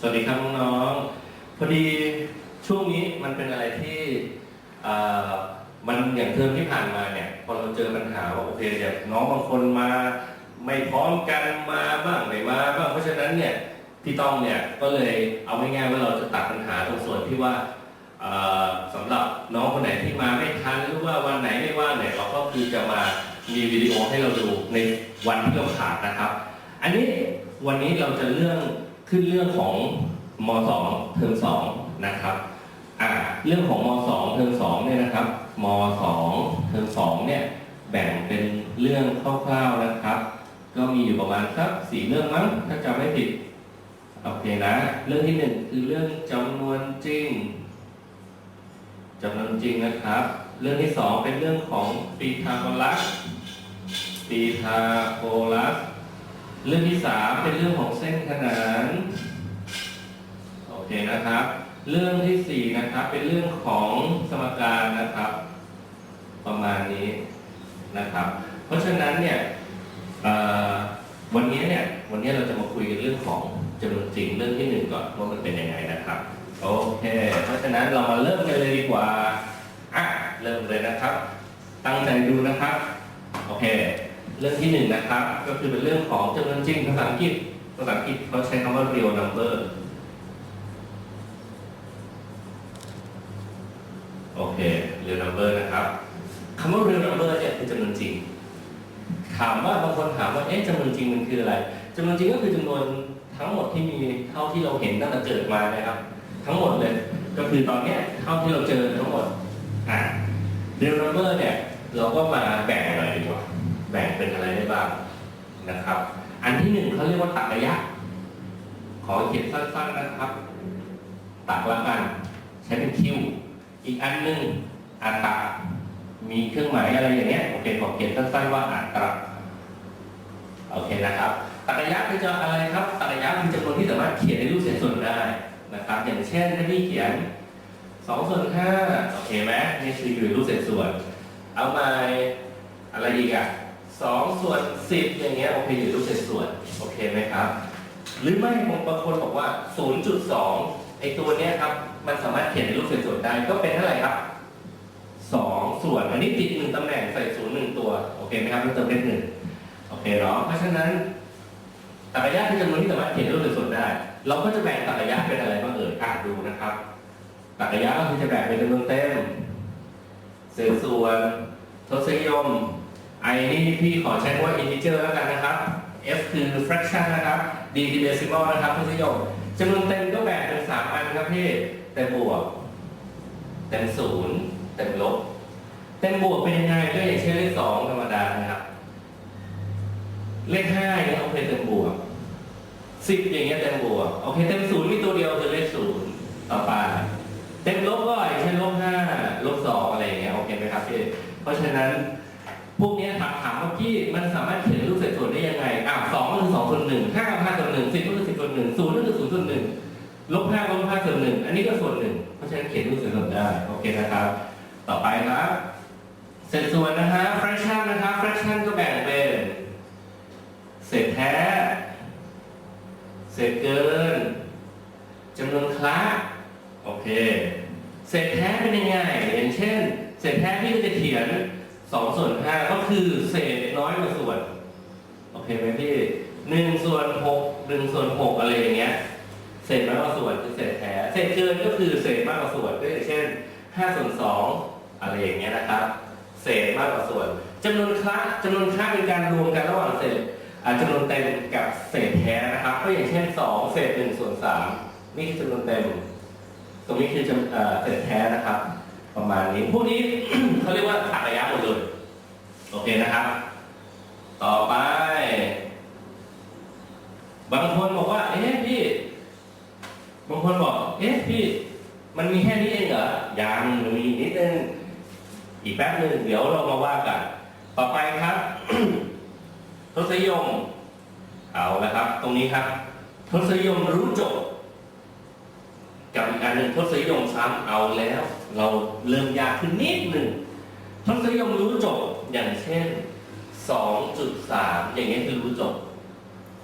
สวัสดีครับน้องๆ พอดีช่วงนี้มันเป็นอะไรที่มันอย่างเทอมที่ผ่านมาเนี่ย พอเราเจอปัญหาว่าโอเคเดี๋ยน้องบางคนมาไม่พร้อมกันมาบ้างไม่มาบ้างเพราะฉะนั้นเนี่ยพี่ต้องเนี่ยก็เลยเอาง่ายๆว่าเราจะตัดปัญหาตรงส่วนที่ว่าเอ่อสำหรับน้องคนไหนที่มาไม่ทันหรือว่าวันไหนไม่ว่างเนี่ยเราก็คือจะมามีวิดีโอให้เราดูในวันที่เราขาดนะครับ อันนี้ วันนี้เราจะเรื่องขึ้นเรื่องของม .2 เทอม2นะครับอ่าเรื่องของม .2 เทอม2เนี่ยนะครับม .2 เทอม2เนี่ยแบ่งเป็นเรื่องคร่าวๆนะครับ ก็มีอยู่ประมาณสักสี่เรื่องมั้งถ้าจำไม่ผิดโอเคนะเรื่องที่หนึ่งคือเรื่องจำนวนจริงจำนวนจริงนะครับ เรื่องที่สองเป็นเรื่องของปีทาโกรัสปีทาโกรัส เรื่องที่สามเป็นเรื่องของเส้นขนานโอเคนะครับ เรื่องที่สี่นะครับ เป็นเรื่องของสมการนะครับ ประมาณนี้นะครับ เพราะฉะนั้นเนี่ยวันนี้เนี่ยวันนี้เราจะมาคุยกันเรื่องของจำนวนจริงเรื่องที่หนึ่งก่อนว่ามันเป็นยังไงนะครับโอเค เพราะฉะนั้นเรามาเริ่มกันเลยดีกว่าอะเริ่มเลยนะครับ ตั้งใจดูนะครับโอเค เรื่องที่หนึ่งนะครับ ก็คือเป็นเรื่องของจำนวนจริงภาษาอังกฤษภาษาอังกฤษเขาใช้คำว่า real number โอเค real number นะครับคำว่า real number เนี่ยคือจำนวนจริง ถามว่าบางคนถามว่าเอ๊ะจำนวนจริงมันคืออะไรจำนวนจริงก็คือจำนวนทั้งหมดที่มีเท่าที่เราเห็นตั้งแต่เกิดมานะครับ ทั้งหมดเลยก็คือตอนนี้เท่าที่เราเจอทั้งหมดอ่า real number เนี่ยเราก็มาแบ่งหน่อย แบ่งเป็นอะไรได้บ้างนะครับ อันที่หนึ่งเขาเรียกว่าตัดระยะ ขอเขียนสั้นๆนะครับ ตัดละกันใช้เป็นคิวอีกอันหนึ่งอัตรามีเครื่องหมายอะไรอย่างเงี้ยโอเคขอเขียนสั้นๆว่าอัตราโอเคนะครับตัดระยะคือจะอะไรครับตัดระยะคือจำนวนที่สามารถเขียนในรูปเศษส่วนได้นะครับ อย่างเช่นถ้าพี่เขียนสองส่วนห้าโอเคไหมนี่คือรูปเศษส่วน เอามาอะไรอีกอะ สองส่วนสิบอย่างเงี้ยโอเคอยู่รูปเศษส่วนโอเคไหมครับ หรือไม่บางคนบอกว่า 0.2ไอตัวเนี้ยครับมันสามารถเขียนในรูปเศษส่วนได้ก็เป็นเท่าไหร่ครับสองส่วนอันนี้ติดหนึ่งตำแหน่งใส่ศูนย์หนึ่งตัวโอเคไหมครับต้องเติมเลขหนึ่งโอเคเนาะเพราะฉะนั้นตัดระยะคือจำนวนที่สามารถเขียนในรูปเศษส่วนได้ เราก็จะแบ่งตัดระยะเป็นอะไรบ้างเอ่ยอ่านดูนะครับตัดระยะก็คือจะแบ่งเป็นจำนวนเต็มเศษส่วนทศนิยม i นี่พี่ขอใช้ว่า integer แล้วกันนะครับ f คือ fraction นะครับ d คือ decimal นะครับทศนิยมจำนวนเต็มก็แบ่งเป็นสามอันครับพี่ เต็มบวก เต็มศูนย์เต็มลบ เต็มบวกเป็นยังไงก็อย่างเช่นเลขสองธรรมดานะครับ เลขห้าอย่าเงี้ยโอเคเต็มบวกสิบอย่างเงี้ยเต็มบวกโอเคเต็มศูนย์มีตัวเดียวคือเลขศูนย์ต่อไปเต็มลบก็อย่างเช่นลบห้าลบสองอะไรอย่างเงี้ยโอเคไหมครับพี่เพราะฉะนั้น พวกนี้ถามถามว่าพี่มันสามารถเขียนรูปเศษส่วนได้ยังไงอะสองก็คือสองส่วนหนึ่งห้าก็ห้าส่วนหนึ่งสิบก็คือสิบส่วนหนึ่งศูนย์ก็คือศูนย์ส่วนหนึ่งลบห้าก็ลบห้าส่วนหนึ่งอันนี้ก็ส่วนหนึ่งเพราะฉะนั้นเขียนรูปเศษส่วนได้โอเคนะครับ ต่อไปครับเศษส่วนนะฮะ fraction นะครับ fraction ก็แบ่งเป็นเศษแท้ เศษเกินจำนวนคละโอเค เศษแท้เป็นยังไงอย่างเช่น เศษแท้ที่เราจะเขียน สองส่วนห้าก็คือเศษน้อยกว่าส่วน โอเคไหมพี่หนึ่งส่วนหกหนึ่งส่วนหกอะไรอย่างเงี้ย เศษน้อยกว่าส่วนคือเศษแท้เศษเกินก็คือเศษมากกว่าส่วนก็อย่างเช่นห้าส่วนสองอะไรอย่างเงี้ยนะครับ เศษมากกว่าส่วนจำนวนคละจำนวนคละเป็นการรวมกันระหว่างเศษอาจำนวนเต็มกับเศษแท้นะครับ ก็อย่างเช่นสองเศษหนึ่งส่วนสามนี่คือจำนวนเต็ม ตรงนี้คือเศษแท้นะครับ ประมาณนี้ พวกนี้ เขาเรียกว่าตัดระยะหมดเลย โอเคนะครับ ต่อไป บางคนบอกว่า เอ๊ะพี่ บางคนบอก เอ๊ะพี่ มันมีแค่นี้เองเหรอ ยังมีนิดนึง อีกแป๊บหนึ่งเดี๋ยวเรามาว่ากัน ต่อไปครับ ทศนิยม เอาละครับ ตรงนี้ครับ ทศนิยมรู้จทย์ กับอีกอันหนึ่งทศนิยมซ้ำเอาแล้ว เราเริ่มยากขึ้นนิดหนึ่งทศนิยมรู้จทย์อย่างเช่น 2.3 อย่างเงี้ยคือรู้จทย์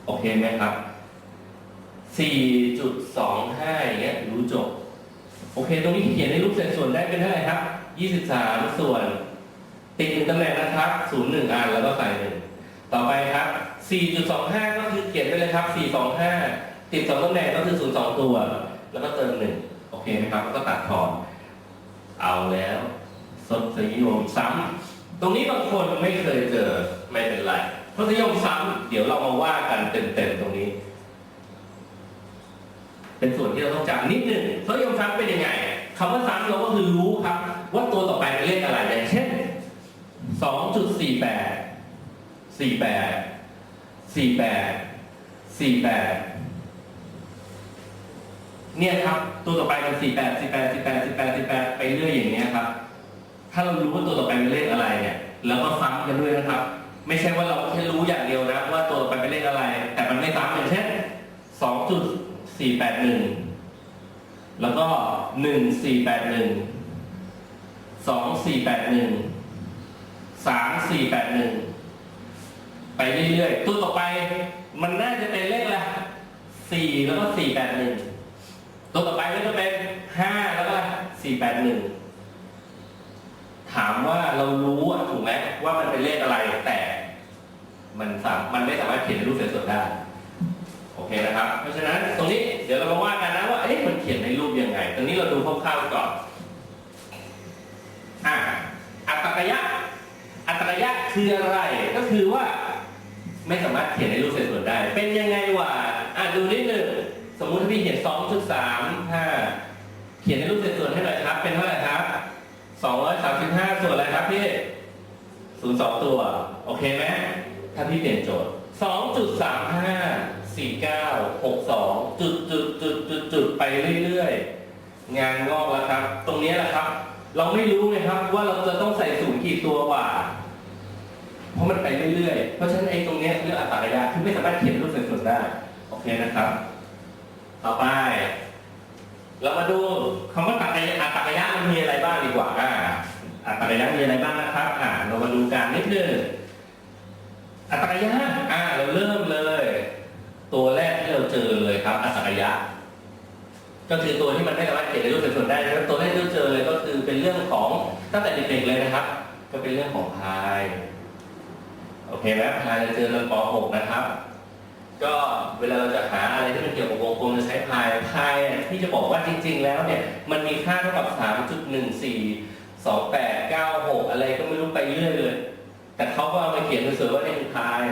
โอเคไหมครับ 4.25 อย่างเงี้ยรู้จบ โอเค ตรงนี้เขียนในรูปเศษส่วนได้เป็นเท่าไหร่ครับ 23 ส่วน ติดหนึ่งตำแหน่งนะครับ 0 1 อันแล้วก็ใส่หนึ่งต่อไปครับ 4.25 ก็คือเขียนไปเลยครับ 425 ติด2ตำแหน่งก็คือ 0 2 ตัว แล้วก็เติม1โอเคไหมครับ แล้วก็ตัดทอน เอาแล้วสดสนิยมซ้ำตรงนี้บางคนไม่เคยเจอไม่เป็นไรทศนิยมซ้ำเดี๋ยวเรามาว่ากันเต็มๆตรงนี้ เป็นส่วนที่เราต้องจำนิดหนึ่งทศนิยมซ้ำเป็นยังไงคำว่าซ้ำเราก็คือรู้ครับ ว่าตัวต่อไปเป็นเลขอะไรอย่างเช่น 2.48 48 48 48 เนี่ยครับ ตัวต่อไปมัน48 48 18 18 18ไปเรื่อยอย่างเนี้ยครับ ถ้าเรารู้ว่าตัวต่อไปเป็นเลขอะไรเนี่ย แล้วก็ซ้ำกันด้วยนะครับ ไม่ใช่ว่าเราแค่รู้อย่างเดียวนะว่าตัวต่อไปเป็นเลขอะไร แต่มันไม่ซ้ำอย่างเช่น2.481แล้วก็1481 2481 3481ไปเรื่อยๆ ตัวต่อไป มันน่าจะเป็นเลขอะไร4แล้วก็481 ตัวต่อไปก็จะเป็น5แล้วก็481ถามว่าเรารู้อะถูกไหมว่ามันเป็นเลขอะไรแต่มันสามมันไม่สามารถเขียนในรูปเศษส่วนได้โอเคนะครับ เพราะฉะนั้นตรงนี้เดี๋ยวเรามาว่ากันนะว่าเอ๊ะมันเขียนในรูปยังไง ตรงนี้เราดูคร่าวๆก่อนอะอัตตกยะอัตตกยะคืออะไรก็คือว่า ไม่สามารถเขียนในรูปเศษส่วนได้ เป็นยังไงวะอะดูนิดหนึ่ง มมุติถ้าพี่เขียน2.35เขียนในรูปเศษส่วนให้หน่อยครับ เป็นเท่าไหร่ครับ235ส่วนอะไรครับพี่02ตัว โอเคไหมถ้าพี่เปลี่ยนโจทย์2.35 49 62จุดจุดจุดจุดจุดไปเรื่อยๆ งานงอกแล้วครับ ตรงนี้แหละครับ เราไม่รู้ไงครับว่าเราจะต้องใส่ศูนย์กี่ตัวกว่าเพราะมันไปเรื่อยๆ เพราะฉะนั้นไอ้ตรงนี้เรื่องอัตราระยะคือไม่สามารถเขียนรูปเศษส่วนได้ โอเคนะครับ ต่อไป เรามาดูคำว่าตัดระยะอัตราระยะมันมีอะไรบ้างดีกว่าอ่าอัตราระยะมีอะไรบ้างนะครับ อ่าเรามาดูกันนิดนึงอัตราระยะอ่าเราเริ่มเลย ตัวแรกที่เราเจอเลยครับ อัตราระยะ ก็คือตัวที่มันไม่สามารถเขียนในรูปเศษส่วนได้ดังนั้นตัวแรกที่เราเจอเลยก็คือเป็นเรื่องของตั้งแต่เด็กๆเลยนะครับ ก็เป็นเรื่องของพาย โอเคไหมพายเราเจอเรื่องป .6 นะครับ ก็เวลาเราจะหาอะไรที่มันเกี่ยวกับวงกลมจะใช้พายพายที่จะบอกว่าจริง ๆ แล้วเนี่ยมันมีค่าเท่ากับ 3.14 28 96 อะไรก็ไม่รู้ไปเรื่อยเลย แต่เขาก็เอามาเขียนสวยๆว่านี่คือพาย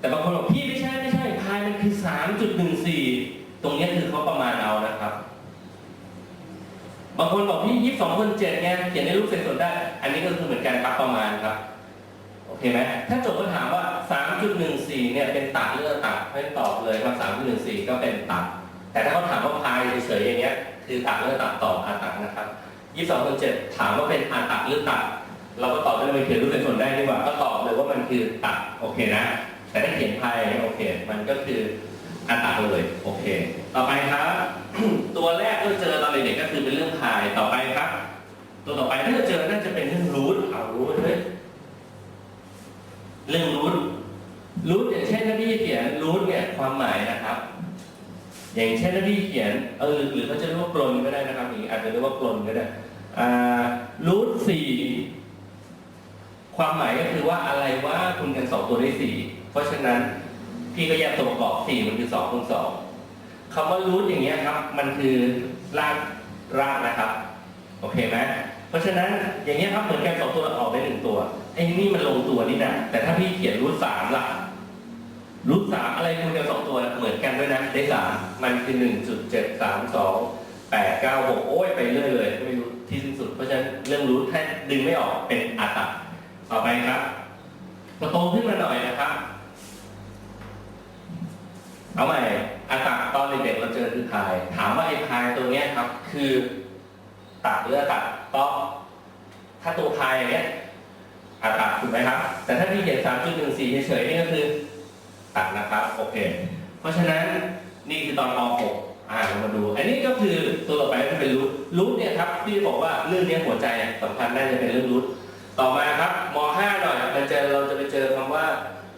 แต่บางคนบอกพี่ไม่ใช่ไม่ใช่พายมันคือ 3.14 ตรงนี้คือเขาประมาณเอานะครับ บางคนบอกพี่ยี่สิบสองคนเจ็ดไงเขียนในรูปเศษส่วนได้ อันนี้ก็คือเหมือนกันครับประมาณครับ โอเคไหมถ้าโจทย์ก็ถามว่า 3.14 เนี่ยเป็นตัดหรือตัดให้ตอบเลยว่า 3.14 ก็เป็นตัด แต่ถ้าเขาถามว่าพายเฉยๆอย่างเงี้ยคือตัดหรือตัดตอบอาตัดนะครับ 22คนเจ็ดถามว่าเป็นอาตัดหรือตัด เราก็ตอบได้เลยเขียนรูปเศษส่วนได้ดีกว่าก็ตอบเลยว่ามันคือตัดโอเคนะ แต่ถ้าเขียนพายโอเค มันก็คืออาตัดเลยโอเค ต่อไปครับ ตัวแรกที่เจอตอนเด็กๆก็คือเป็นเรื่องพายต่อไปครับ ตัวต่อไปที่เราเจอน่าจะเป็นเรื่องรูทเอารูทเฮ้ย เรื่องรูทรูทอย่างเช่นถ้าพี่เขียนรูทเนี่ยความหมายนะครับ อย่างเช่นถ้าพี่เขียนเออหรือเขาจะเรียกว่ากลนก็ได้นะครับอีกอาจจะเรียกว่ากลนก็ได้รูทสี่ความหมายก็คือว่าอะไรว่าคูณกันสองตัวได้สี่เพราะฉะนั้นพี่ก็แยกตัวประกอบสี่มันคือสองคูณสองคำว่ารูทอย่างเงี้ยครับ มันคือรากรากนะครับ โอเคไหมเพราะฉะนั้นอย่างเงี้ยครับเหมือนกันสองตัวออกได้หนึ่งตัว ไอ้นี่มันลงตัวนี่นะแต่ถ้าพี่เขียนรูทสามล่ะรูทสามอะไรคูณกันสองตัวเหมือนกันด้วยนะได้สามมันคือหนึ่งจุดเจ็ดสามสองแปดเก้าหกโอ้ยไปเรื่อยเลยไม่รู้ที่สิ้นสุด เพราะฉะนั้นเรื่องรูทถ้าดึงไม่ออกเป็นอัตตะต่อไปครับพอโตขึ้นมาหน่อยนะครับเอาใหม่อัตตะตอนเด็กๆเราเจอคือพาย ถามว่าไอ้พายตัวเนี้ยครับ คือตัดหรืออัตตะก็ถ้าตัวพายอย่างเงี้ย อัตตะถูกไหมครับ แต่ถ้าพี่เขียนสามจุดหนึ่งสี่เฉยๆนี่ก็คือตัดนะครับโอเค เพราะฉะนั้นนี่คือตอนป .6 อ่าเรามาดู อันนี้ก็คือตัวต่อไปก็เป็นรูทรูทเนี่ยครับที่บอกว่าเรื่องเนี้ยหัวใจสำคัญน่าจะเป็นเรื่องรูทต่อมาครับม .5 หน่อยมันจะเราจะไปเจอคำว่า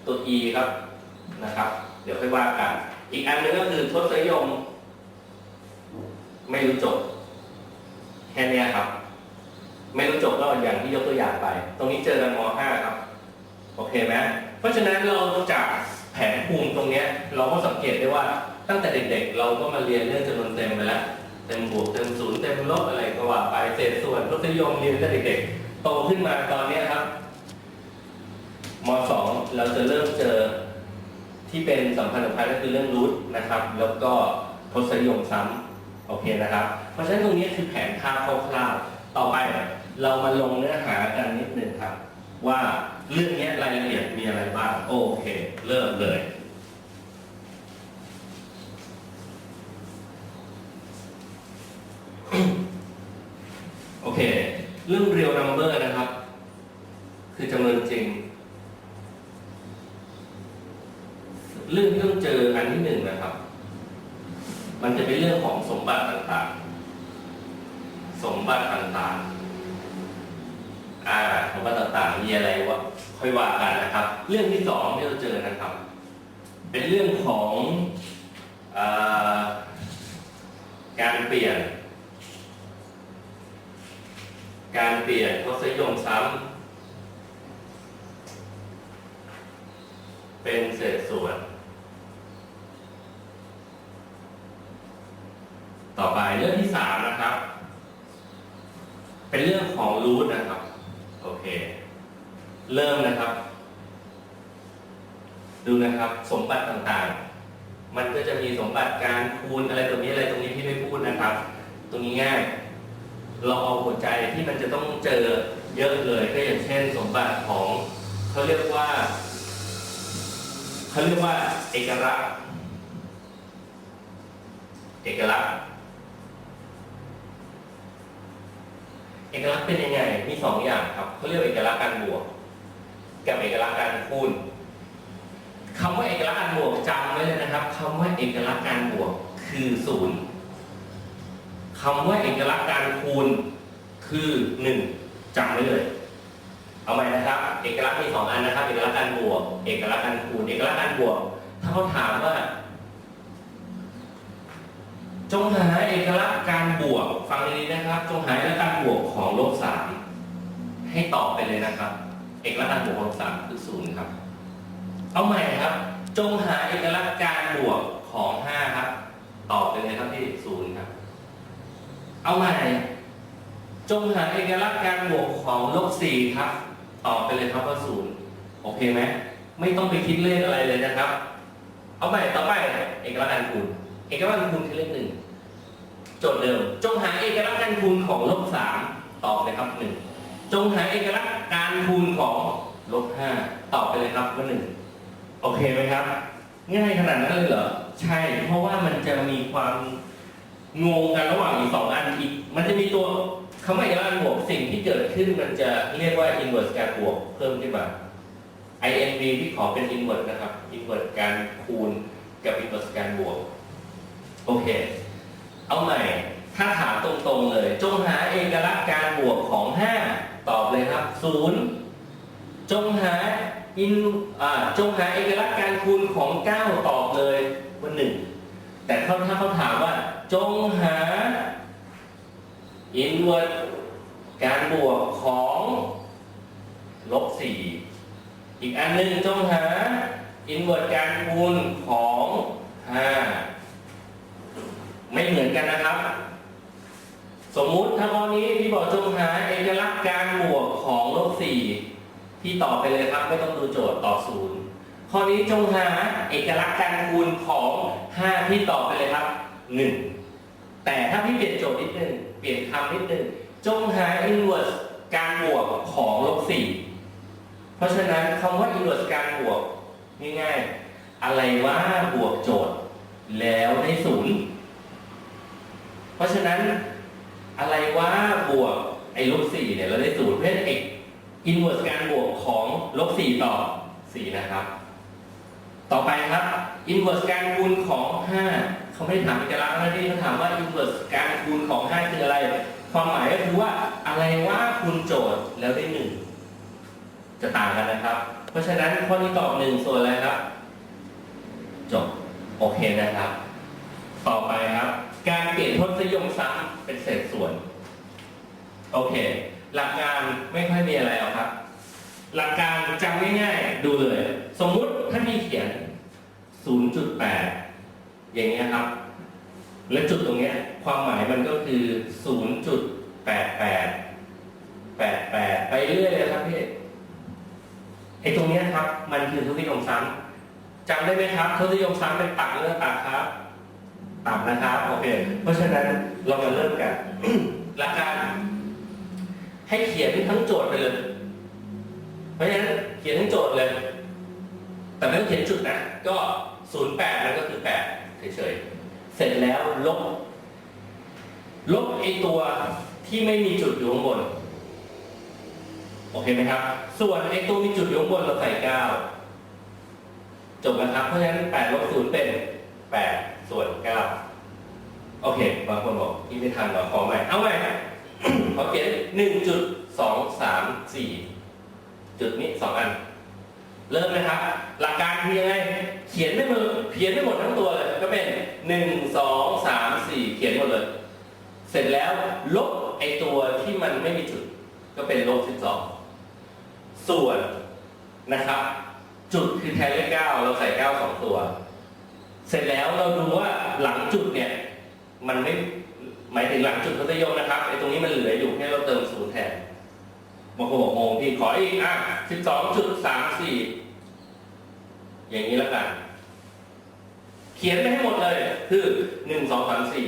ตัว e ครับนะครับ เดี๋ยวค่อยว่ากัน อีกอันหนึงก็คือทศนิยม ไม่รู้จบแค่นี้ครับ ไม่รู้จบก็อย่างที่ยกตัวอย่างไป ตรงนี้เจอกันม .5 ครับ โอเคไหมเพราะฉะนั้นเราจากแผนภูมิตรงนี้เราก็สังเกตได้ว่าตั้งแต่เด็กๆ เราก็มาเรียนเรื่องจำนวนเต็มไปแล้ว เต็มบวกเต็มศูนย์เต็มลบอะไรก็ว่าไปเศษส่วนทศนิยมเรียนตั้งแต่เด็กๆ โตขึ้นมาตอนนี้ครับม .2 เราจะเริ่มเจอที่เป็นสัมพันธ์สำคัญก็คือเรื่องรูทนะครับ แล้วก็ทศนิยมซ้ำโอเคนะครับ เพราะฉะนั้นตรงนี้คือแผนภาพคร่าวๆต่อไป เรามาลงเนื้อหากันนิดหนึ่งครับ ว่าเรื่องนี้รายละเอียดมีอะไรบ้าง โอเค เริ่มเลย โอเค เรื่อง real number นะครับ คือจำนวนจริง เรื่องที่ต้องเจออันที่หนึ่งนะครับ มันจะเป็นเรื่องของสมบัติต่างๆ สมบัติต่างๆ อ่าสมบัติต่างๆ มีอะไรวะค่อยว่ากันนะครับ เรื่องที่สองที่เราเจอนะครับ เป็นเรื่องของอาการเปลี่ยน การเปลี่ยนทศนิยมซ้ำเป็นเศษส่วน ต่อไปเรื่องที่สามนะครับ เป็นเรื่องของรูทนะครับ โอเค เริ่มนะครับ ดูนะครับ สมบัติต่างๆ มันก็จะมีสมบัติการคูณอะไรตรงนี้อะไรตรงนี้ที่ไม่พูดนะครับ ตรงนี้ง่าย เราเอาหัวใจที่มันจะต้องเจอเยอะเลยก็อย่างเช่น สมบัติของเขาเรียกว่าเขาเรียกว่า เอกลักษณ์เอกลักษณ์ เอกลักษณ์เป็นยังไง มีสองอย่างครับเขาเรียกเอกลักษณ์การบวก กับเอกลักษณ์การคูณคำว่าเอกลักษณ์การบวกจำไว้เลยนะครับคำว่าเอกลักษณ์การบวกคือศูนย์คำว่าเอกลักษณ์การคูณคือหนึ่งจำไว้เลย เอาใหม่นะครับ เอกลักษณ์มีสองอันนะครับ เอกลักษณ์การบวก เอกลักษณ์การคูณ เอกลักษณ์การบวก ถ้าเขาถามว่า จงหาเอกลักษณ์การบวกฟังดีๆนะครับ จงหาเอกลักษณ์การบวกของลบสามให้ตอบไปเลยนะครับ เอกลักษณ์การบวกของลบสามคือศูนย์ครับ เอาใหม่ครับ จงหาเอกลักษณ์การบวกของห้าครับ ตอบไปเลยครับที่ศูนย์ครับ เอาใหม่ จงหาเอกลักษณ์การบวกของลบสี่ครับ ตอบไปเลยครับว่าศูนย์โอเคไหมไม่ต้องไปคิดเลขอะไรเลยนะครับ เอาใหม่ต่อไปเอกลักษณ์การคูณเอกลักษณ์การคูณคือเลขหนึ่ง จทย์เดิมจงหาเอกลักษณ์การคูณของลบสามตอบเลยครับหนึ่งจงหาเอกลักษณ์การคูณของลบห้าตอบไปเลยครับว่าหนึ่งโอเคไหมครับ ง่ายขนาดนั้นเลยเหรอ ใช่ เพราะว่ามันจะมีความงงกันระหว่างอีกสองอันอีก มันจะมีตัวคำว่าเอกลักษณ์การบวกสิ่งที่เกิดขึ้นมันจะเรียกว่า inverse การบวกเพิ่มขึ้นมา inv ที่ขอเป็น inverse นะครับ inverse การคูณกับ inverse การบวก โอเค เอาใหม่ ถ้าถามตรงๆเลย จงหาเอกลักษณ์การบวกของ 5 ตอบเลยครับ 0 จงหาอินอจงหาเอกลักษณ์การคูณของ 9 ตอบเลยว่า 1 แต่เขาถ้าเขาถามว่า จงหาอินเวอร์การบวกของลบ4อีกอันหนึ่งจงหาอินเวอร์การคูณของ 5 ไม่เหมือนกันนะครับ สมมุติถ้าข้อนี้พี่บอกจงหาเอกลักษณ์การบวกของลบสี่พี่ตอบไปเลยครับไม่ต้องดูโจทย์ตอบศูนย์ข้อนี้จงหาเอกลักษณ์การคูณของห้าพี่ตอบไปเลยครับหนึ่งแต่ถ้าพี่เปลี่ยนโจทย์นิดนึงเปลี่ยนคำนิดนึงจงหา inverse การบวกของลบสี่เพราะฉะนั้นคำว่า inverse การบวกง่ายๆอะไรว่าบวกโจทย์แล้วได้ศูนย์ ราะฉะนั้นอะไรว่าบวกไอ้ลบสี่เนี่ยเราได้ศูนย์เพราะฉะนั้นไอ้อินเวอร์สการบวกของลบสี่ต่อสี่นะครับ ต่อไปครับอินเวอร์สการคูณของห้าเขาไม่ได้ถามเอกลักษณ์นะที่เขาถามว่าอินเวอร์สการคูณของห้าคืออะไร ความหมายก็คือว่าอะไรว่าคูณโจทย์แล้วได้หนึ่งจะต่างกันนะครับ เพราะฉะนั้นข้อนี้ตอบหนึ่งส่วนอะไรครับ จบ โอเคนะครับ ต่อไปครับ การเปลี่ยนทศนิยมซ้ำเป็นเศษส่วน โอเค หลักการไม่ค่อยมีอะไรหรอกครับ หลักการจำง่ายๆ ดูเลย สมมุติถ้ามีเขียน 0.8 อย่างเงี้ยครับ และจุดตรงเนี้ย ความหมายมันก็คือ 0.88 88 ไปเรื่อยเลยครับพี่ไอ้ตรงเนี้ยครับ มันคือทศนิยมซ้ำจำได้ไหมครับทศนิยมซ้ำเป็นตักเรื่องตักครับ ต่ำนะครับโอเค เพราะฉะนั้นเรามาเริ่มกันหลักการให้เขียนทั้งโจทย์ไปเลย เพราะฉะนั้นเขียนทั้งโจทย์เลย แต่ไม่ต้องเขียนจุดนะก็ศูนย์แปดมันก็คือแปดเฉยๆ เสร็จแล้วลบ ลบไอตัวที่ไม่มีจุดอยู่ข้างบน โอเคไหมครับ ส่วนไอตัวมีจุดอยู่ข้างบนเราใส่เก้าจบนะครับ เพราะฉะนั้นแปดลบศูนย์เป็นแปด ส่วนเก้าโอเค บางคนบอกที่ไม่ทันเราขอใหม่ เอาใหม่ขอเขียนหนึ่งจุดสองสามสี่จุดนี้สองอัน เริ่มนะครับ หลักการคือยังไง เขียนไม่หมดเขียนไม่หมดทั้งตัวเลย ก็เป็นหนึ่งสองสามสี่เขียนหมดเลย เสร็จแล้วลบไอตัวที่มันไม่มีจุด ก็เป็นลบสิบสองส่วนนะครับ จุดคือแทนเลขเก้าเราใส่เก้าสองตัว เสร็จแล้วเราดูว่าหลังจุดเนี่ย มันไม่หมายถึงหลังจุดทศนิยมนะครับไอ้ตรงนี้มันเหลืออยู่แค่เราเติมศูนย์แทนบางคนบอกงงพี่ขออีกอะสิบสองจุดสามสี่อย่างนี้แล้วกัน เขียนไปให้หมดเลย คือหนึ่งสองสามสี่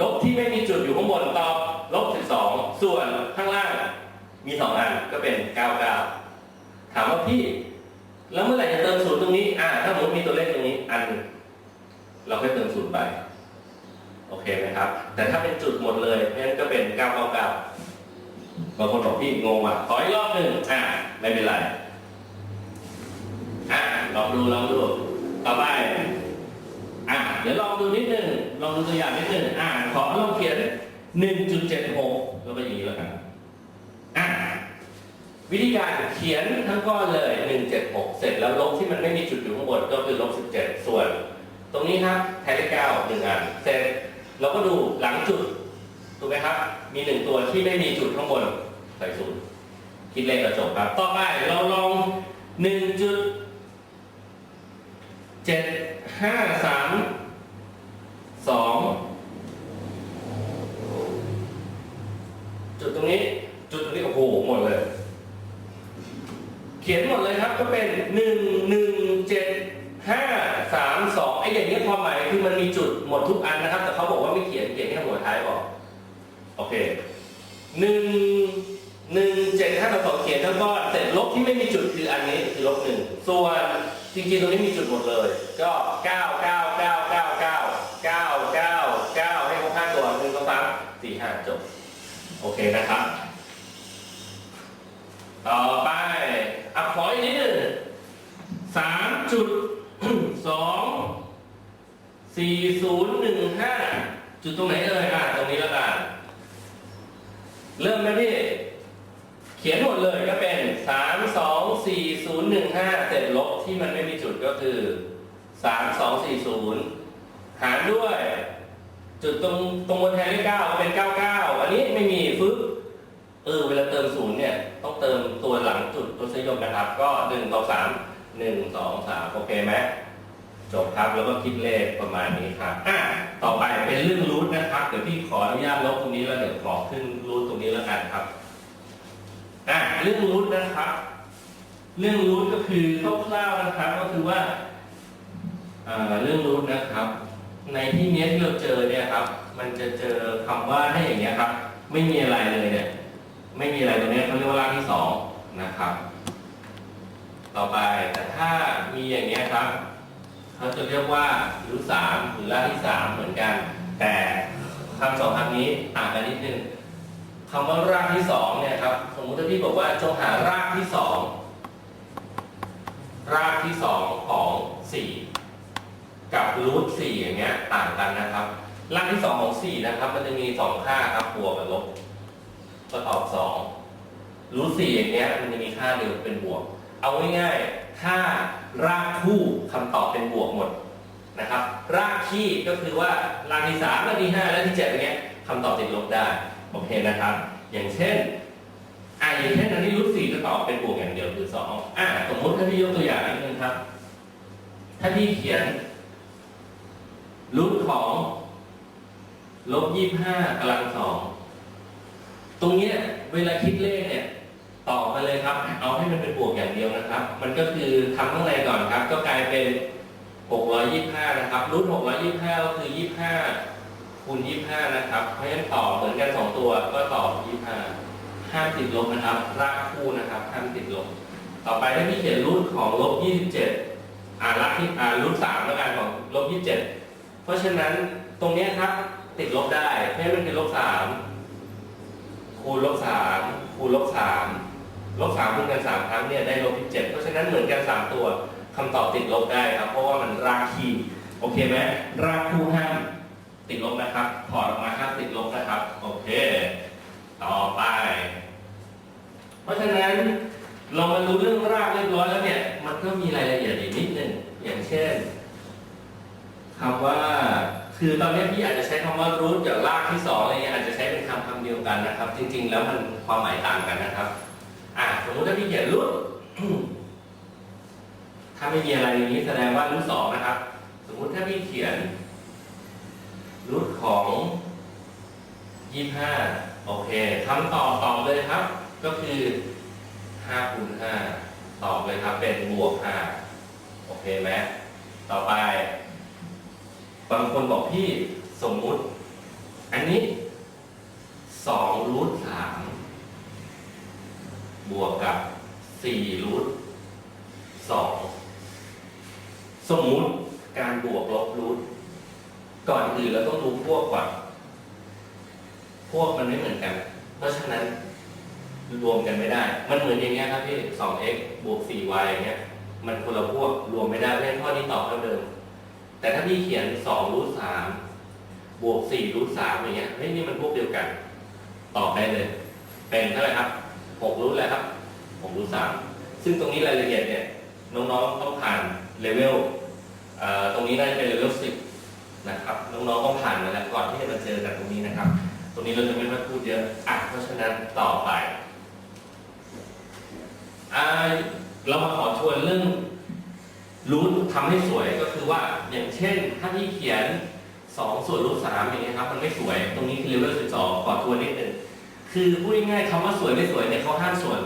ลบที่ไม่มีจุดอยู่ข้างบนตอบลบสิบสองส่วนข้างล่าง มีสองอันก็เป็นเก้าเก้าถามว่าพี่ แล้วเมื่อไหร่จะเติมศูนย์ตรงนี้ อ่า ถ้าสมมติมีตัวเลขตรงนี้อันหนึ่ง เราก็เติมศูนย์ไป โอเคไหมครับ แต่ถ้าเป็นจุดหมดเลยเพราะฉะนั้นก็เป็น999บางคนบอกพี่งงอะขออีกรอบหนึ่งอ่าไม่เป็นไรอ่าลองดูลองดูต่อไปอ่าเดี๋ยวลองดูนิดนึงลองดูตัวอย่างนิดนึงอ่าขอลองเขียน1.76แล้วก็อย่างนี้แล้วกันอ่าวิธีการเขียนทั้งก้อนเลย 176 เสร็จแล้วลบที่มันไม่มีจุดอยู่ข้างบนก็คือลบ17 ส่วน ตรงนี้ครับแทนเลขเก้าหนึ่งอันเสร็จเราก็ดูหลังจุดถูกไหมครับ มีหนึ่งตัวที่ไม่มีจุดข้างบนใส่ศูนย์คิดเลขกระจบครับ ต่อไปเราลองหนึ่งจุดเจ็ดห้าสามสองจุดตรงนี้จุดตรงนี้โอ้โหหมดเลย เขียนหมดเลยครับก็เป็นหนึ่งหนึ่งเจ็ดห้าสามสองไอ้อย่างนี้ย คือมันมีจุดหมดทุกอันนะครับ แต่เขาบอกว่าไม่เขียนเขียนแค่หัวท้ายบอกโอเคหนึ่งหนึ่งเจ็ดห้าสองเขียนทั้งก้อนเสร็จลบที่ไม่มีจุดคืออันนี้คือลบหนึ่งส่วนจริงๆตรงนี้มีจุดหมดเลย ก็เก้าเก้าเก้าเก้าเก้าเก้าเก้าเก้าให้ครบห้าตัวหนึ่งสองสามสี่ห้าจบ โอเคนะครับ ต่อไปอะขออีกนิดหนึ่งสามจุดสอง สี่ศูนย์หนึ่งห้าจุดตรงไหนเอ่ยอะตรงนี้แล้วกันเริ่มไหมพี่ เขียนหมดเลยก็เป็นสามสองสี่ศูนย์หนึ่งห้าเสร็จลบที่มันไม่มีจุดก็คือสามสองสี่ศูนย์หารด้วย จุดตรงตรงบนแทนเลขเก้าเป็นเก้าเก้าอันนี้ไม่มีฟึ๊บเออเวลาเติมศูนย์เนี่ย ต้องเติมตัวหลังจุดทศนิยมนะครับ ก็หนึ่งต่อสามหนึ่งสองสามโอเคไหม จบครับแล้วก็คิดเลขประมาณนี้ครับอะต่อไปเป็นเรื่องรูทนะครับ เดี๋ยวพี่ขออนุญาตลบตรงนี้แล้วเดี๋ยวขอขึ้นรูทตรงนี้แล้วกันครับอะเรื่องรูทนะครับ เรื่องรูทก็คือคร่าวๆนะครับ ก็คือว่าเรื่องรูทนะครับ ในที่นี้ที่เราเจอเนี่ยครับ มันจะเจอคำว่าให้อย่างเงี้ยครับ ไม่มีอะไรเลยเนี่ย ไม่มีอะไรตรงนี้เขาเรียกว่ารากที่สองนะครับ ต่อไปแต่ถ้ามีอย่างเงี้ยครับ เขาจะเรียกว่ารูทสามหรือรากที่สามเหมือนกัน แต่คำสองคำนี้ต่างกันนิดนึงคำว่ารากที่สองเนี่ยครับสมมติถ้าพี่บอกว่าจงหารากที่สองรากที่สองของสี่กับรูทสี่อย่างเงี้ยต่างกันนะครับ รากที่สองของสี่นะครับ มันจะมีสองค่าครับบวกกับลบก็ตอบสองรูทสี่อย่างเงี้ยมันจะมีค่าเดียวเป็นบวก เอาง่ายๆถ้า รากคู่คำตอบเป็นบวกหมดนะครับรากที่ก็คือว่ารากที่สามรากที่ห้ารากที่เจ็ดอย่างเงี้ยคำตอบติดลบได้โอเคนะครับ อย่างเช่นอ่าอย่างเช่นอันนี้รูทสี่จะตอบเป็นบวกอย่างเดียวคือสองอ่าสมมติถ้าพี่ยกตัวอย่างนิดนึงครับ ถ้าพี่เขียนรูทของลบยี่ห้ากำลังสองตรงเนี้ยเวลาคิดเลขเนี่ย ต่อมาเลยครับ เอาให้มันเป็นบวกอย่างเดียวนะครับ มันก็คือทำข้างในก่อนครับ ก็กลายเป็น 625 นะครับรูท625 ก็คือ 25คูณ25 นะครับ เพราะฉะนั้นต่อเหมือนกัน 2 ตัวก็ต่อ 25 ห้ามติดลบนะครับ รากคู่นะครับห้ามติดลบ ต่อไปถ้าพี่เขียนรูทของลบ 27 อ่ารากที่อ่ารูท3แล้วกันของลบ 27 เพราะฉะนั้นตรงนี้ครับติดลบได้ เพราะฉะนั้นมันเป็นลบ 3 คูณลบ 3 คูณลบ 3 ลบ3คูณกัน3ครั้งเนี่ยได้ลบ27เพราะฉะนั้นเหมือนกัน3ตัวคำตอบติดลบได้ครับ เพราะว่ามันรากคีโอเคไหมรากคู่ห้ามติดลบนะครับถอดออกมาห้ามติดลบนะครับ โอเค ต่อไป เพราะฉะนั้นเรามารู้เรื่องรากเรียบร้อยแล้วเนี่ย มันก็มีรายละเอียดอีกนิดนึงอย่างเช่นคำว่าคือตอนนี้พี่อาจจะใช้คำว่ารูทกับรากที่สองอะไรเงี้ยอาจจะใช้เป็นคำคำเดียวกันนะครับ จริง ๆ แล้วมันความหมายต่างกันนะครับ อะสมมติถ้าพี่เขียนรูทถ้าไม่มีอะไรอย่างนี้แสดงว่ารูทสองนะครับ สมมติถ้าพี่เขียนรูทของยี่ห้าโอเคคำตอบตอบเลยครับ ก็คือห้าคูณห้าตอบเลยครับ เป็นบวกห้าโอเคไหมต่อไป บางคนบอกพี่สมมุติ อันนี้สองรูทสาม บวกกับสี่รูทสองสมมุติการบวกลบรูทก่อนอื่นเราต้องรู้พวกก่อนพวกมันไม่เหมือนกัน เพราะฉะนั้นรวมกันไม่ได้ มันเหมือนอย่างเงี้ยครับพี่ 2x บวก 4y อย่างเงี้ย มันคนละพวกรวมไม่ได้เพราะฉะนั้นข้อนี้ตอบเท่าเดิม แต่ถ้าพี่เขียน2รูท3บวก4รูท3อย่างเงี้ยเฮ้ยนี่มันพวกเดียวกัน ตอบได้เลย เป็นเท่าไหร่ครับ 6รูทแล้วครับ6รูท3ซึ่งตรงนี้รายละเอียดเนี่ยน้องๆต้องผ่านเลเวลตรงนี้น่าจะเป็นเลเวล10นะครับน้องๆต้องผ่านมาแล้วก่อนที่จะมาเจอกันตรงนี้นะครับ ตรงนี้เราจะไม่มาพูดเยอะอะเพราะฉะนั้นต่อไปเรามาขอชวนเรื่องรูททำให้สวยก็คือว่าอย่างเช่น ถ้าพี่เขียน 2 ส่วนรูท3อย่างเงี้ยครับ มันไม่สวยตรงนี้คือเลเวล12ขอทวนนิดนึง คือพูดง่ายๆคำว่าสวยไม่สวยเนี่ยเขาห้ามส่วน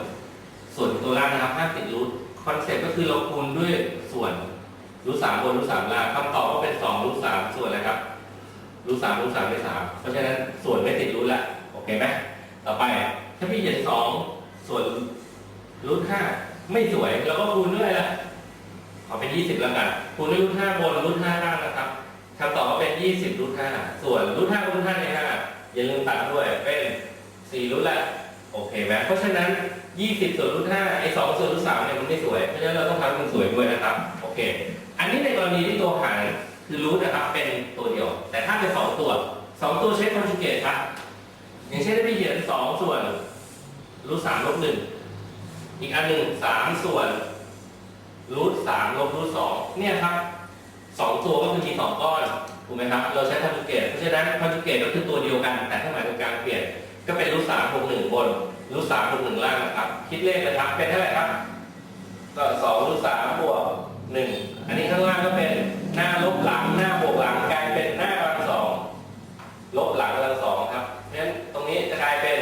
ส่วนตัวล่างนะครับห้ามติดรูทคอนเซ็ปต์ก็คือเราคูณด้วยส่วนรูทสามบนรูทสามล่างคำตอบก็เป็นสองรูทสามส่วนอะไรครับรูทสามรูทสามเป็นสามเพราะฉะนั้นส่วนไม่ติดรูทละโอเคไหมต่อไปถ้าพี่เขียนสองส่วนรูทห้าไม่สวยเราก็คูณด้วยละขอเป็นยี่สิบแล้วกันคูณด้วยรูทห้าบนรูทห้าล่างนะครับคำตอบก็เป็นยี่สิบรูทห้าส่วนรูทห้ารูทห้าในห้าอย่าลืมตัดด้วยเป็น สี่รูทละโอเคไหมเพราะฉะนั้น 20 ส่วนรูท5ไอ้2ส่วนรูท3เนี่ยมันไม่สวย เพราะฉะนั้นเราต้องทำมันสวยด้วยนะครับ โอเค อันนี้ในกรณีที่ตัวหารคือรูทนะครับเป็นตัวเดียว แต่ถ้าเป็น 2 ตัว 2 ตัวใช้คอนจูเกตครับ อย่างเช่นถ้าพี่เขียน2 ส่วนรูท3ลบ1อีกอันหนึ่ง3ส่วนรูท3ลบรูท2เนี่ยครับ 2 ตัวก็คือมี 2 ก้อน ถูกไหมครับ เราใช้คอนจูเกตเพราะฉะนั้นคอนจูเกตก็คือตัวเดียวกัน แต่เครื่องหมายตรงกลางเปลี่ยน ก็เป็นรูท3บวก1บนรูทสามบวกหนึ่งล่างนะครับ คิดเลขเลยครับ เป็นเท่าไหร่ครับก็สองรูทสามบวกหนึ่งอันนี้ข้างล่างก็เป็นหน้าลบหลังหน้าบวกหลังกลายเป็นหน้ากำลังสองลบหลังกำลังสองครับเพราะฉะนั้นตรงนี้จะกลายเป็น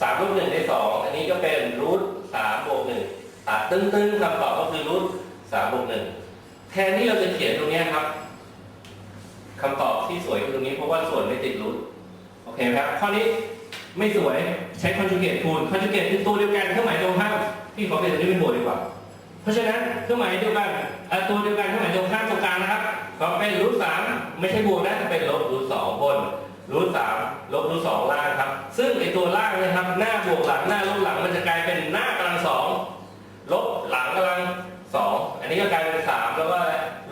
สามลบหนึ่งได้สองอันนี้ก็เป็นรูทสามบวกหนึ่งตัดตึ้งๆคำตอบก็คือรูทสามบวกหนึ่งแทนที่เราจะเขียนตรงนี้ครับคำตอบที่สวยคือตรงนี้เพราะว่าส่วนไม่ติดรูทโอเคไหมครับข้อนี้ ไม่สวยใช้คอนจูเกตคูณคอนจูเกตคือตัวเดียวกันเครื่องหมายตรงข้ามพี่ขอเป็นตัวนี้เป็นบวกดีกว่า เพราะฉะนั้นเครื่องหมายเดียวกันตัวเดียวกันเครื่องหมายตรงข้ามตรงกลางนะครับก็เป็นรูทสามไม่ใช่บวกนะเป็นลบรูทสองบนรูทสามลบรูทสองล่างครับ ซึ่งไอตัวล่างเนะครับ หน้าบวกหลังหน้าลบหลังมันจะกลายเป็นหน้ากำลังสองลบหลังกำลังสองอันนี้ก็กลายเป็นสามแล้วก็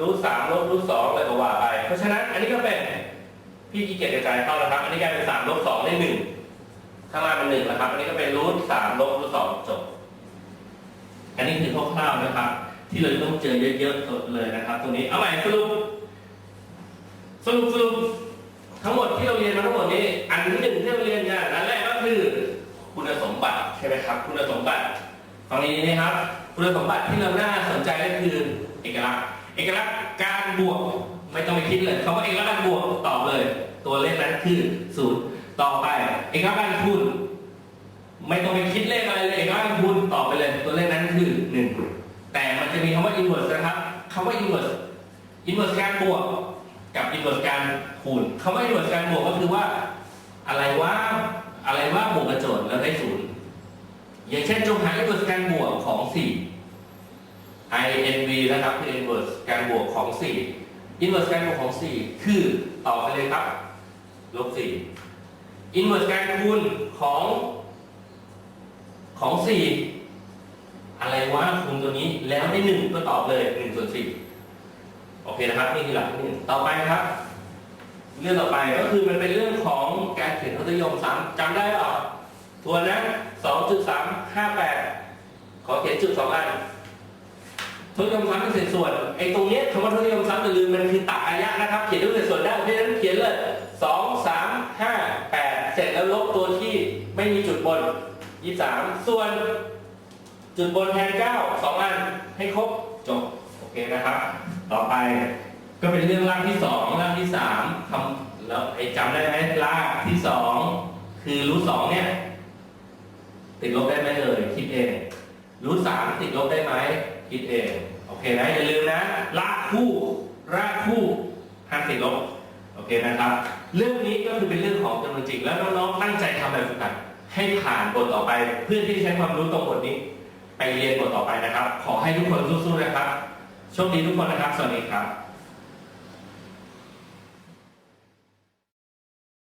รูทสามลบรูทสองอะไรก็ว่าไป เพราะฉะนั้นอันนี้ก็เป็นพี่ขี้เกียจกระจายเข้านะครับ อันนี้กลายเป็นสามลบสองได้หนึ่ง ข้างล่างเป็นหนึ่งนะครับ อันนี้ก็เป็นรูทสามลบรูทสองจบ อันนี้คือคร่าวๆนะครับ ที่เราจะต้องเจอเยอะๆเลยนะครับ ตรงนี้ เอาใหม่สรุปสรุปสรุปทั้งหมดที่เราเรียนมาทั้งหมดนี้ อันที่หนึ่งที่เราเรียนเนี่ยอันแรกก็คือคุณสมบัติใช่ไหมครับ คุณสมบัติฟังนี้นะครับ คุณสมบัติที่เราน่าสนใจก็คือเอกลักษณ์ เอกลักษณ์การบวกไม่ต้องไปคิดเลยคำว่าเอกลักษณ์การบวกตอบเลย ตัวเลขนั้นคือศูนย์ ต่อไปเอกลักษณ์การคูณไม่ต้องไปคิดเลขอะไรเลยเอกลักษณ์การคูณต่อไปเลย ตัวเลขนั้นคือหนึ่งแต่มันจะมีคำว่า inverse นะครับคำว่า inverse inverse การบวกกับ inverse การคูณคำว่า inverse การบวกก็คือว่า อะไรว่าอะไรว่าบวกกระโจทย์แล้วได้ศูนย์อย่างเช่นจงหา inverse การบวกของ 4 inv นะครับคือ inverse การบวกของ 4 inverse การบวกของ 4 คือต่อไปเลยครับลบ4 inverse การคูณของของ4อะไรว่าคูณตัวนี้แล้วได้1ก็ตอบเลย1ส่วน4โอเคนะครับนี่คือหลักที่หนึ่งต่อไปครับ เรื่องต่อไปก็คือมันเป็นเรื่องของการเขียนทศนิยมซ้ำจำได้หรอทวนนะ2.358ขอเขียนจุดสองอันทศนิยมซ้ำเป็นเศษส่วนไอ้ตรงเนี้ยคำว่าทศนิยมซ้ำอย่าลืมมันคือตักอายะนะครับ เขียนด้วยเศษส่วนได้เพราะฉะนั้นเขียนเลย2 3 5 8เสร็จแล้วลบตัวที่ ไม่มีจุดบน 23 ส่วน จุดบนแทน 9 2 อันให้ครบจบโอเคนะครับ ต่อไปก็เป็นเรื่องร่างที่สองร่างที่สามทำแล้วไอ้จำได้ไหมร่างที่สองคือรูทสองเนี่ย ติดลบได้ไหมเอ่ยคิดเองรูทสามติดลบได้ไหมคิดเองโอเคนะอย่าลืมนะรากคู่รากคู่ห้ามติดลบโอเคนะครับ เรื่องนี้ก็คือเป็นเรื่องของจำนวนจริงแล้วน้องๆตั้งใจทำแบบฝึกหัด ให้ผ่านบทต่อไป เพื่อที่จะใช้ความรู้ตรงบทนี้ ไปเรียนบทต่อไปนะครับ ขอให้ทุกคนสู้ๆนะครับโชคดีทุกคนนะครับ สวัสดีครับ